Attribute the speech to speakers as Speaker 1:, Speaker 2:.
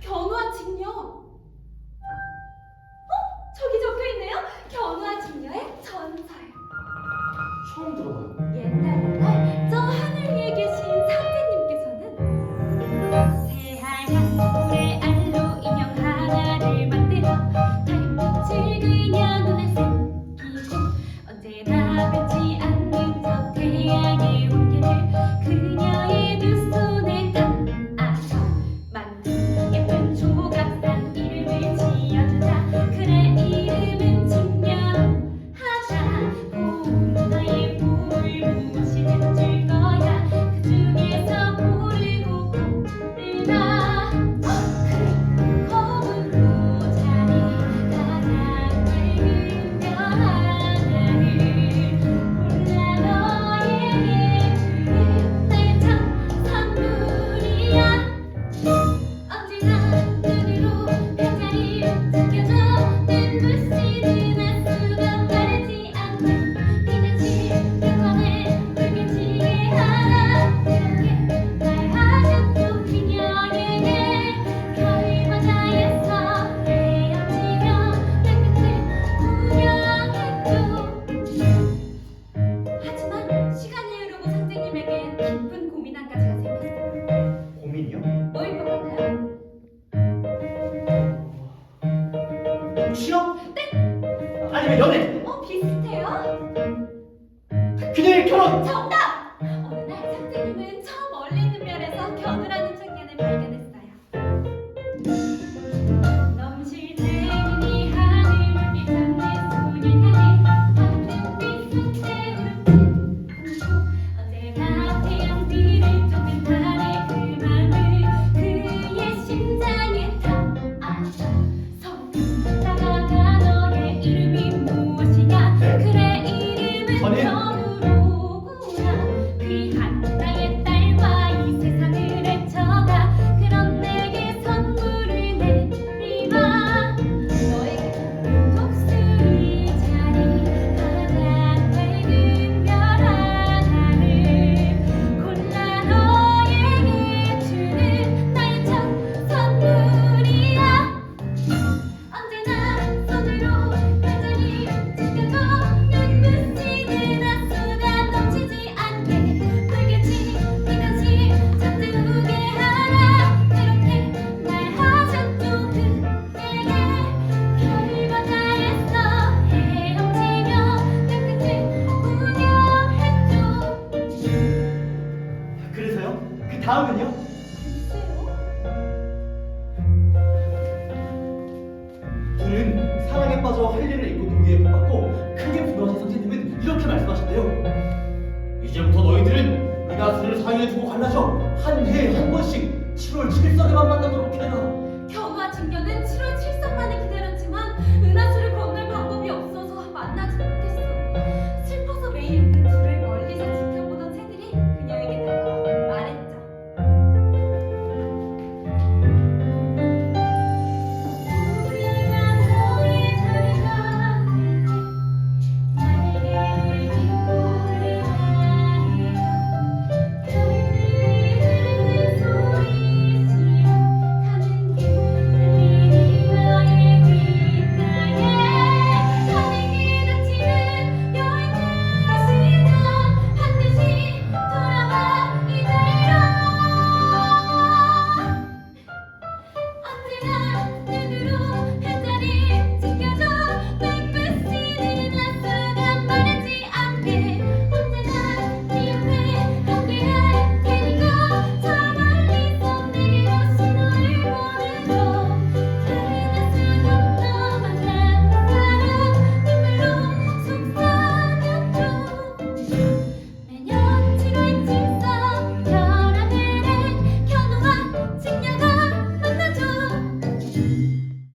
Speaker 1: 견우와 직녀. 어? 저기 적혀 있네요. 견우와 직녀의 전설.
Speaker 2: 처음 들어봐요.
Speaker 1: 옛날 옛날 저 하늘 위에 계신 상제님께서는 새하얀 물의 알로 인형 하나를 만들어 달빛을 그녀 눈에 새기고 언제나 변치 않는 저 태양의 온기를 그녀의
Speaker 2: 취업? 아니면 연애?
Speaker 1: 어 비슷해요?
Speaker 2: 그녀의 결혼!
Speaker 1: 정답! 어느 날 상제님은 저 멀리 있는 별에서 견우라
Speaker 2: 빠져 할례를 입고 동의에 못받고 크게 분노하신 선생님은 이렇게 말씀하셨대요. 이제부터 너희들은 이 나스를 사이에 두고 갈라져 한 해에 한 번씩 7월 7일서에만 만나도록 해라.